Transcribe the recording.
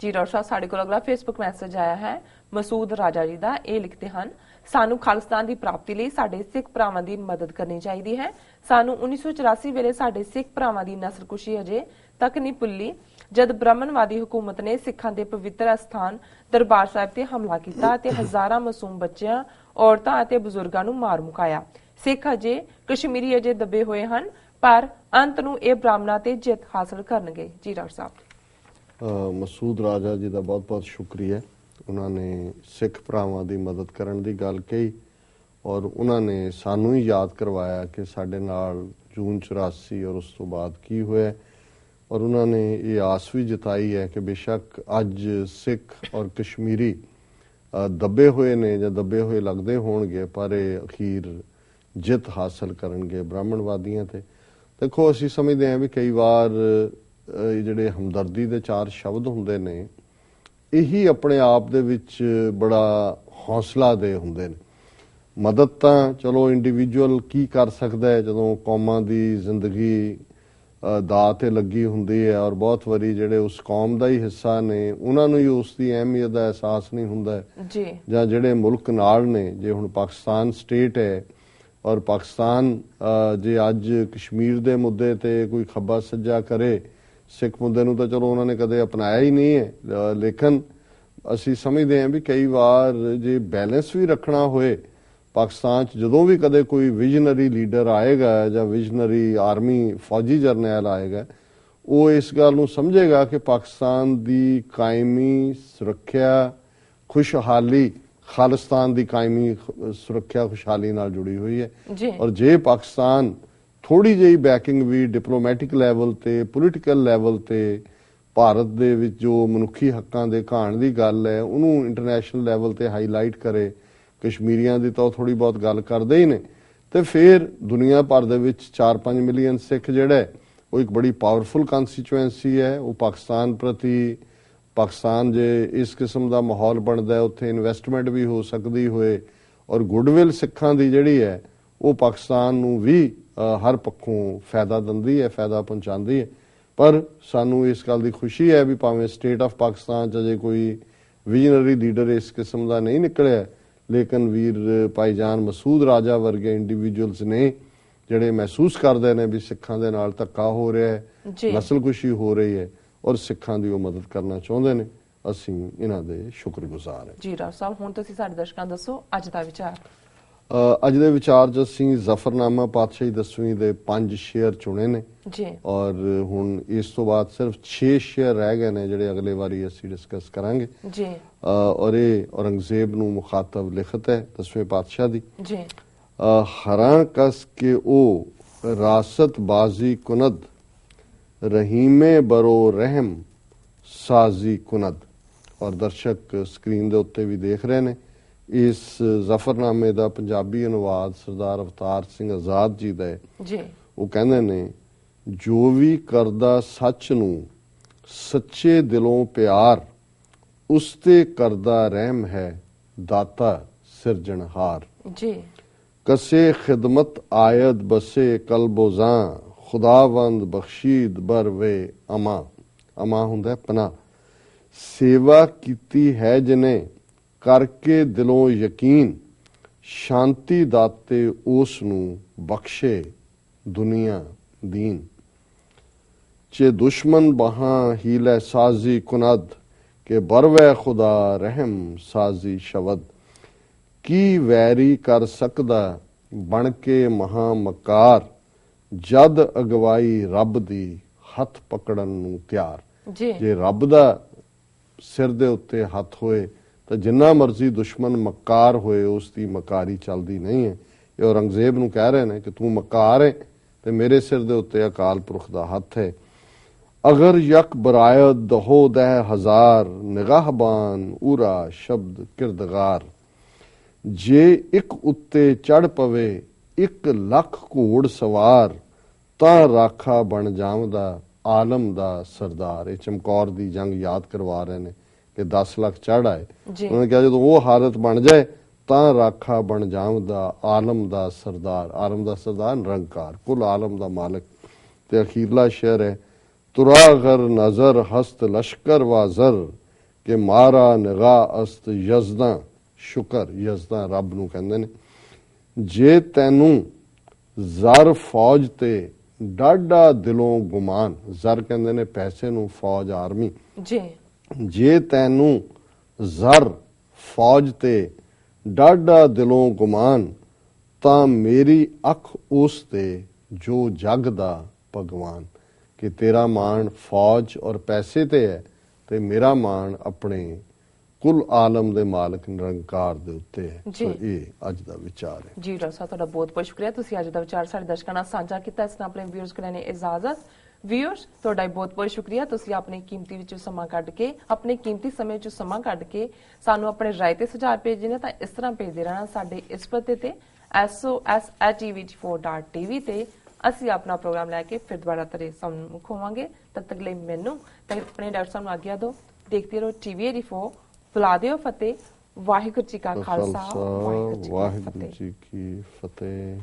ਜੀ, ਡਾਕਟਰ ਸਾਹਿਬ, ਸਾਡੇ ਕੋਲ ਅਗਲਾ ਫੇਸਬੁੱਕ ਮੈਸੇਜ ਆਇਆ ਹੈ। ਮਸੂਦ ਰਾਜਾ ਜੀ ਦਾ, ਇਹ ਲਿਖਦੇ ਹਨ, ਸਾਨੂੰ ਖਾਲਿਸਤਾਨ ਦੀ ਪ੍ਰਾਪਤੀ ਲਈ ਸਾਡੇ ਸਿੱਖ ਭਰਾਵਾਂ ਦੀ ਮਦਦ ਕਰਨੀ ਚਾਹੀਦੀ ਹੈ। ਸਾਨੂੰ 1984 ਵੇਲੇ ਸਾਡੇ ਸਿੱਖ ਭਰਾਵਾਂ ਦੀ ਨਸਲਕੁਸ਼ੀ ਅਜੇ ਤੱਕ ਨਹੀਂ ਭੁੱਲੀ। ਜਦ ਬ੍ਰਾਹਮਣਵਾਦੀ ਹਕੂਮਤ ਨੇ ਸਿੱਖਾਂ ਦੇ ਪਵਿੱਤਰ ਅਸਥਾਨ ਦਰਬਾਰ ਸਾਹਿਬ ਤੇ ਹਮਲਾ ਕੀਤਾ ਤੇ ਹਜ਼ਾਰਾਂ ਮਾਸੂਮ ਬੱਚਿਆਂ, ਔਰਤਾਂ ਅਤੇ ਬਜ਼ੁਰਗਾਂ ਨੂੰ ਮਾਰ ਮੁਕਾਇਆ। ਸਿੱਖ ਅਜੇ ਕਸ਼ਮੀਰੀ ਅਜੇ ਦਬੇ ਹੋਏ ਹਨ, ਪਰ ਅੰਤ ਨੂੰ ਇਹ ਬ੍ਰਾਹਮਣਾਂ ਤੇ ਜਿੱਤ ਹਾਸਲ ਕਰਨਗੇ। ਜੀ, ਡਾਕਟਰ ਸਾਹਿਬ। ਮਸੂਦ ਰਾਜਾ ਜੀ ਦਾ ਬਹੁਤ-ਬਹੁਤ ਸ਼ੁਕਰੀਆ। ਉਹਨਾਂ ਨੇ ਸਿੱਖ ਭਰਾਵਾਂ ਦੀ ਮਦਦ ਕਰਨ ਦੀ ਗੱਲ ਕਹੀ ਔਰ ਉਹਨਾਂ ਨੇ ਸਾਨੂੰ ਹੀ ਯਾਦ ਕਰਵਾਇਆ ਕਿ ਸਾਡੇ ਨਾਲ ਜੂਨ 84 ਔਰ ਉਸ ਤੋਂ ਬਾਅਦ ਕੀ ਹੋਇਆ। ਔਰ ਉਹਨਾਂ ਨੇ ਇਹ ਆਸ ਵੀ ਜਤਾਈ ਹੈ ਕਿ ਬੇਸ਼ੱਕ ਅੱਜ ਸਿੱਖ ਔਰ ਕਸ਼ਮੀਰੀ ਦੱਬੇ ਹੋਏ ਨੇ ਜਾਂ ਦੱਬੇ ਹੋਏ ਲੱਗਦੇ ਹੋਣਗੇ, ਪਰ ਇਹ ਅਖੀਰ ਜਿੱਤ ਹਾਸਲ ਕਰਨਗੇ ਬ੍ਰਾਹਮਣਵਾਦੀਆਂ ਤੇ। ਦੇਖੋ, ਅਸੀਂ ਸਮਝਦੇ ਹਾਂ ਵੀ ਕਈ ਵਾਰ ਜਿਹੜੇ ਹਮਦਰਦੀ ਦੇ ਚਾਰ ਸ਼ਬਦ ਹੁੰਦੇ ਨੇ ਇਹੀ ਆਪਣੇ ਆਪ ਦੇ ਵਿੱਚ ਬੜਾ ਹੌਸਲਾ ਦੇ ਹੁੰਦੇ ਨੇ ਮਦਦ ਤਾਂ ਚਲੋ ਇੰਡੀਵਿਜੂਅਲ ਕੀ ਕਰ ਸਕਦਾ ਹੈ ਜਦੋਂ ਕੌਮਾਂ ਦੀ ਜ਼ਿੰਦਗੀ ਦਾਅ ਤੇ ਲੱਗੀ ਹੁੰਦੀ ਹੈ ਔਰ ਬਹੁਤ ਵਾਰੀ ਜਿਹੜੇ ਉਸ ਕੌਮ ਦਾ ਹੀ ਹਿੱਸਾ ਨੇ ਉਹਨਾਂ ਨੂੰ ਹੀ ਉਸ ਦੀ ਅਹਿਮੀਅਤ ਦਾ ਅਹਿਸਾਸ ਨਹੀਂ ਹੁੰਦਾ। ਜੀ ਜਾਂ ਜਿਹੜੇ ਮੁਲਕ ਨਾਲ ਨੇ ਜੇ ਹੁਣ ਪਾਕਿਸਤਾਨ ਸਟੇਟ ਹੈ ਔਰ ਪਾਕਿਸਤਾਨ ਜੇ ਅੱਜ ਕਸ਼ਮੀਰ ਦੇ ਮੁੱਦੇ ਤੇ ਕੋਈ ਖੱਬਾ ਸੱਜਾ ਕਰੇ ਸਿੱਖ ਮੁੱਦੇ ਨੂੰ ਤਾਂ ਚਲੋ ਉਹਨਾਂ ਨੇ ਕਦੇ ਅਪਣਾਇਆ ਹੀ ਨਹੀਂ ਹੈ। ਲੇਕਿਨ ਅਸੀਂ ਸਮਝਦੇ ਹਾਂ ਵੀ ਕਈ ਵਾਰ ਜੇ ਬੈਲੈਂਸ ਵੀ ਰੱਖਣਾ ਹੋਏ ਪਾਕਿਸਤਾਨ 'ਚ ਜਦੋਂ ਵੀ ਕਦੇ ਕੋਈ ਵਿਜ਼ਨਰੀ ਲੀਡਰ ਆਏਗਾ ਜਾਂ ਵਿਜ਼ਨਰੀ ਆਰਮੀ ਫੌਜੀ ਜਰਨੈਲ ਆਏਗਾ ਉਹ ਇਸ ਗੱਲ ਨੂੰ ਸਮਝੇਗਾ ਕਿ ਪਾਕਿਸਤਾਨ ਦੀ ਕਾਇਮੀ ਸੁਰੱਖਿਆ ਖੁਸ਼ਹਾਲੀ ਖਾਲਿਸਤਾਨ ਦੀ ਕਾਇਮੀ ਸੁਰੱਖਿਆ ਖੁਸ਼ਹਾਲੀ ਨਾਲ ਜੁੜੀ ਹੋਈ ਹੈ। ਔਰ ਜੇ ਪਾਕਿਸਤਾਨ ਥੋੜੀ ਜਿਹੀ ਬੈਕਿੰਗ ਵੀ ਡਿਪਲੋਮੈਟਿਕ ਲੈਵਲ ਤੇ ਪੋਲੀਟੀਕਲ ਲੈਵਲ ਤੇ ਭਾਰਤ ਦੇ ਵਿੱਚ ਜੋ ਮਨੁੱਖੀ ਹੱਕਾਂ ਦੇ ਘਾਣ ਦੀ ਗੱਲ ਹੈ, ਉਹਨੂੰ ਇੰਟਰਨੈਸ਼ਨਲ ਲੈਵਲ ਤੇ ਹਾਈਲਾਈਟ ਕਰੇ। ਕਸ਼ਮੀਰੀਆਂ ਦੀ ਤਾਂ ਉਹ ਥੋੜੀ ਬਹੁਤ ਗੱਲ ਕਰਦੇ ਹੀ ਨੇ। ਤੇ ਫਿਰ ਦੁਨੀਆ ਭਰ ਦੇ ਵਿੱਚ 4-5 ਮਿਲੀਅਨ ਸਿੱਖ ਜਿਹੜਾ ਉਹ ਇੱਕ ਬੜੀ ਪਾਵਰਫੁਲ ਕਨਸਟੀਚੁਐਂਸੀ ਹੈ। ਉਹ ਪਾਕਿਸਤਾਨ ਪ੍ਰਤੀ, ਪਾਕਿਸਤਾਨ ਜੇ ਇਸ ਕਿਸਮ ਦਾ ਮਾਹੌਲ ਬਣਦਾ ਉੱਥੇ ਇਨਵੈਸਟਮੈਂਟ ਵੀ ਹੋ ਸਕਦੀ ਹੋਏ। ਔਰ ਗੁੱਡਵਿਲ ਸਿੱਖਾਂ ਦੀ ਜਿਹੜੀ ਹੈ, ਉਹ ਪਾਕਿਸਤਾਨ ਨੂੰ ਵੀ ਹਰ ਪੱਖੋਂ ਫਾਇਦਾ ਦਿੰਦੀ ਹੈ ਫਾਇਦਾ ਪਹੁੰਚਾਉਂਦੀ ਹੈ। ਪਰ ਸਾਨੂੰ ਇਸ ਗੱਲ ਦੀ ਖੁਸ਼ੀ ਹੈ ਵੀ ਭਾਵੇਂ ਸਟੇਟ ਆਫ ਪਾਕਿਸਤਾਨ ਚ ਅਜੇ ਕੋਈ ਵਿਜ਼ਨਰੀ ਲੀਡਰ ਇਸ ਕਿਸਮ ਦਾ ਨਹੀਂ ਨਿਕਲਿਆ ਲੇਕਿਨ ਵੀਰ ਭਾਈਜਾਨ ਮਸੂਦ ਰਾਜਾ ਵਰਗੇ ਇੰਡੀਵਿਜੂਅਲਸ ਨੇ ਜਿਹੜੇ ਮਹਿਸੂਸ ਕਰਦੇ ਨੇ ਵੀ ਸਿੱਖਾਂ ਦੇ ਨਾਲ ਧੱਕਾ ਹੋ ਰਿਹਾ ਹੈ। ਨਸਲਕੁਸ਼ੀ ਹੋ ਰਹੀ ਹੈ ਔਰ ਸਿੱਖਾਂ ਦੀ ਉਹ ਮਦਦ ਕਰਨਾ ਚਾਹੁੰਦੇ ਨੇ। ਅਸੀਂ ਇਹਨਾਂ ਦੇ ਸ਼ੁਕਰਗੁਜ਼ਾਰ ਹਾਂ। ਜੀ ਡਾਕਟਰ ਸਾਹਿਬ ਹੁਣ ਤੁਸੀਂ ਸਾਡੇ ਦਰਸ਼ਕਾਂ ਦੱਸੋ ਅੱਜ ਦਾ ਵਿਚਾਰ। ਅੱਜ ਦੇ ਵਿਚਾਰ 'ਚ ਅਸੀਂ ਜ਼ਫਰਨਾਮਾ ਪਾਤਸ਼ਾਹੀ ਦਸਵੀਂ ਦੇ ਪੰਜ ਸ਼ੇਅਰ ਚੁਣੇ ਨੇ। ਜੀ। ਔਰ ਹੁਣ ਇਸ ਤੋਂ ਬਾਅਦ ਸਿਰਫ 6 ਸ਼ੇਅਰ ਰਹਿ ਗਏ ਨੇ ਜਿਹੜੇ ਅਗਲੇ ਵਾਰੀ ਅਸੀਂ ਡਿਸਕਸ ਕਰਾਂਗੇ। ਜੀ। ਔਰ ਇਹ ਔਰੰਗਜ਼ੇਬ ਨੂੰ ਮੁਖਾਤਬ ਲਿਖਤ ਹੈ ਦਸਵੇਂ ਪਾਤਸ਼ਾਹ ਦੀ। ਜੀ। ਹਰਾਂ ਕਸ ਕੇ ਉਹ ਰਾਸਤ ਬਾਜ਼ੀ ਕੁਨਦ ਰਹੀਮੇ ਬਰੋ ਰਹਿਮ ਸਾਜ਼ੀ ਕੁਨਦ। ਔਰ ਦਰਸ਼ਕ ਸਕਰੀਨ ਦੇ ਉੱਤੇ ਵੀ ਦੇਖ ਰਹੇ ਨੇ। ਇਸ ਜ਼ਫਰਨਾਮੇ ਦਾ ਪੰਜਾਬੀ ਅਨੁਵਾਦ ਸਰਦਾਰ ਅਵਤਾਰ ਸਿੰਘ ਆਜ਼ਾਦ ਜੀ ਦਾ ਹੈ ਜੀ। ਉਹ ਕਹਿੰਦੇ ਨੇ ਜੋ ਵੀ ਕਰਦਾ ਸੱਚ ਨੂੰ ਸੱਚੇ ਦਿਲੋਂ ਪਿਆਰ ਉਸ ਤੇ ਕਰਦਾ ਰਹਿਮ ਹੈ ਦਾਤਾ ਸਿਰਜਣਹਾਰ। ਜੀ। ਕਸੇ ਖਿਦਮਤ ਆਇਦ ਬਸੇ ਕਲਬੋਜ਼ਾਂ ਖੁਦਾਵੰਦ ਬਖਸ਼ੀਦ ਬਰਵੇ ਅਮਾ। ਅਮਾ ਹੁੰਦਾ ਪਨਾ ਸੇਵਾ ਕੀਤੀ ਹੈ ਜਿਨੇ ਕਰਕੇ ਦਿਲੋਂ ਯਕੀਨ ਸ਼ਾਂਤੀ ਦਾਤੇ ਉਸ ਨੂੰ ਬਖਸ਼ੇ ਦੁਨੀਆ ਦੀਨ। ਚੇ ਦੁਸ਼ਮਨ ਬਹਾਂ ਹੀਲੇ ਸਾਜ਼ੀ ਕੁਨਦ ਕੇ ਬਰਵੇ ਖੁਦਾ ਰਹਿਮ ਸਾਜ਼ੀ ਸ਼ਬਦ। ਕੀ ਵੈਰੀ ਕਰ ਸਕਦਾ ਬਣ ਕੇ ਮਹਾ ਮਕਾਰ ਜਦ ਅਗਵਾਈ ਰੱਬ ਦੀ ਹੱਥ ਪਕੜਨ ਨੂੰ ਤਿਆਰ। ਜੇ ਰੱਬ ਦਾ ਸਿਰ ਦੇ ਉੱਤੇ ਹੱਥ ਹੋਏ ਤਾਂ ਜਿੰਨਾ ਮਰਜ਼ੀ ਦੁਸ਼ਮਣ ਮਕਾਰ ਹੋਏ, ਉਸ ਦੀ ਮਕਾਰੀ ਚੱਲਦੀ ਨਹੀਂ ਹੈ। ਇਹ ਔਰੰਗਜ਼ੇਬ ਨੂੰ ਕਹਿ ਰਹੇ ਨੇ ਕਿ ਤੂੰ ਮਕਾਰ ਹੈ ਤੇ ਮੇਰੇ ਸਿਰ ਦੇ ਉੱਤੇ ਅਕਾਲ ਪੁਰਖ ਦਾ ਹੱਥ ਹੈ। ਅਗਰ ਯਕ ਬਰਾਇਤ ਦਹੋ ਦਹ ਹਜ਼ਾਰ, ਨਿਗਾਹਬਾਨ ਉਰਾ ਸ਼ਬਦ ਕਿਰਦਗਾਰ। ਜੇ ਇੱਕ ਉੱਤੇ ਚੜ ਪਵੇ, ਇੱਕ ਲੱਖ ਘੋੜ ਸਵਾਰ, ਤਾਂ ਰਾਖਾ ਬਣ ਜਾਵਦਾ ਆਲਮ ਦਾ ਸਰਦਾਰ। ਇਹ ਚਮਕੌਰ ਦੀ ਜੰਗ ਯਾਦ ਕਰਵਾ ਰਹੇ ਨੇ। ਕਿ 10 ਲੱਖ ਚੜ ਆਏ ਜੀ। ਉਹਨਾਂ ਨੇ ਕਿਹਾ ਜਦੋਂ ਉਹ ਹਾਲਤ ਬਣ ਜਾਏ ਤਾਂ ਰਾਖਾ ਬਣ ਜਾਵਦਾ ਆਲਮ ਦਾ ਸਰਦਾਰ ਆਲਮ ਦਾ ਸਰਦਾਰ ਨਿਰੰਕਾਰ ਕੁੱਲ ਆਲਮ ਦਾ ਮਾਲਕ ਤੇ ਅਖੀਰਲਾ ਸ਼ੇਰ ਹੈ ਤੁਰਾ ਗਰ ਨਜ਼ਰ ਹਸਤ ਲਸ਼ਕਰ ਵਾ ਜ਼ਰ ਕਿ ਮਾਰਾ ਨਿਗਾਹ ਅਸਤ ਯਜ਼ਦਾ ਸ਼ੁਕਰ ਯਜ਼ਦਾ ਰੱਬ ਨੂੰ ਕਹਿੰਦੇ ਨੇ ਜੇ ਤੈਨੂੰ ਜ਼ਰ ਫੌਜ ਤੇ ਡਾਢਾ ਦਿਲੋਂ ਗੁਮਾਨ ਜ਼ਰ ਕਹਿੰਦੇ ਨੇ ਪੈਸੇ ਨੂੰ ਫੌਜ ਆਰਮੀ ਜੀ ਜੇ ਤੈਨੂੰ ਜ਼ਰ ਫੌਜ ਤੇ ਡਾਢਾ ਦਿਲੋਂ ਗੁਮਾਨ ਤਾਂ ਮੇਰੀ ਅੱਖ ਉਸ ਤੇ ਜੋ ਜਗ ਦਾ ਭਗਵਾਨ। ਕਿ ਤੇਰਾ ਮਾਣ ਫੌਜ ਔਰ ਪੈਸੇ ਤੇ ਹੈ ਤੇ ਮੇਰਾ ਮਾਣ ਆਪਣੇ ਕੁੱਲ ਆਲਮ ਦੇ ਮਾਲਕ ਨਿਰੰਕਾਰ ਦੇ ਉੱਤੇ ਹੈ। ਸੋ ਇਹ ਅੱਜ ਦਾ ਵਿਚਾਰ ਹੈ। ਜੀ ਡਾਕਟਰ ਸਾਹਿਬ ਤੁਹਾਡਾ ਬਹੁਤ ਬਹੁਤ ਸ਼ੁਕਰੀਆ। ਤੁਸੀਂ ਅੱਜ ਦਾ ਵਿਚਾਰ ਸਾਡੇ ਦਰਸ਼ਕਾਂ ਨਾਲ ਸਾਂਝਾ ਕੀਤਾ। ਇਸ ਨਾਲ ਆਪਣੇ ਵਿਊਅਰਸ ਕੋਲ ਨੇ ਇਜਾਜ਼ਤ। ਵਿਊਅਰਸ ਤੁਹਾਡਾ ਬਹੁਤ ਬਹੁਤ ਸ਼ੁਕਰੀਆ। ਤੁਸੀਂ ਆਪਣੇ ਕੀਮਤੀ ਵਿੱਚੋਂ ਸਮਾਂ ਕੱਢ ਕੇ ਆਪਣੇ ਕੀਮਤੀ ਸਮੇਂ ਵਿੱਚੋਂ ਸਮਾਂ ਕੱਢ ਕੇ ਸਾਨੂੰ ਆਪਣੇ ਰਾਏ ਤੇ ਸੁਝਾਅ ਭੇਜੇ ਨੇ ਤਾਂ ਇਸ ਤਰ੍ਹਾਂ ਭੇਜਦੇ ਰਹਿਣਾ ਸਾਡੇ ਇਸ ਪਤੇ ਤੇ sos@tv4.tv ਤੇ ਅਸੀਂ ਆਪਣਾ ਪ੍ਰੋਗਰਾਮ ਲੈ ਕੇ ਫਿਰ ਦੁਬਾਰਾ ਤੇਰੇ ਸਾਹਮਣੇ ਹੋਵਾਂਗੇ ਤਦ ਤੱਕ ਲਈ ਮੈਨੂੰ ਤੇ ਆਪਣੇ ਡਾਕਟਰ ਸਾਹਿਬ ਨੂੰ ਆਗਿਆ ਦਿਓ। ਦੇਖਦੇ ਰਹੋ ਟੀਵੀ 84 ਬੁਲਾ ਦਿਓ ਫਤਿਹ। ਵਾਹਿਗੁਰੂ ਜੀ ਕਾ ਖਾਲਸਾ ਵਾਹਿਗੁਰੂ ਜੀ ਕੀ ਫਤਿਹ।